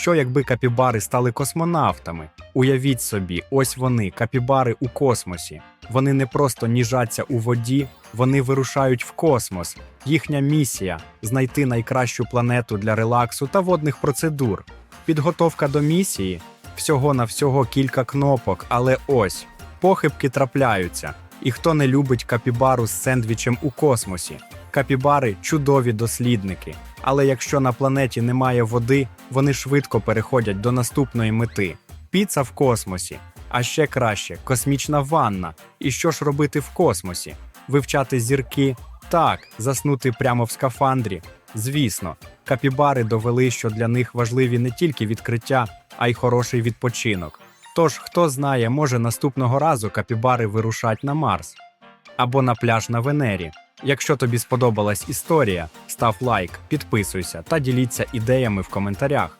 Що якби капібари стали космонавтами? Уявіть собі, ось вони, капібари у космосі. Вони не просто ніжаться у воді, вони вирушають в космос. Їхня місія знайти найкращу планету для релаксу та водних процедур. Підготовка до місії всього на всього кілька кнопок, але ось похибки трапляються. І хто не любить капібару з сендвічем у космосі? Капібари чудові дослідники. Але якщо на планеті немає води, вони швидко переходять до наступної мети: піца в космосі. А ще краще космічна ванна. І що ж робити в космосі? Вивчати зірки? Так, заснути прямо в скафандрі. Звісно, капібари довели, що для них важливі не тільки відкриття, а й хороший відпочинок. Тож, хто знає, може наступного разу капібари вирушать на Марс або на пляж на Венері. Якщо тобі сподобалась історія, став лайк, підписуйся та діліться ідеями в коментарях.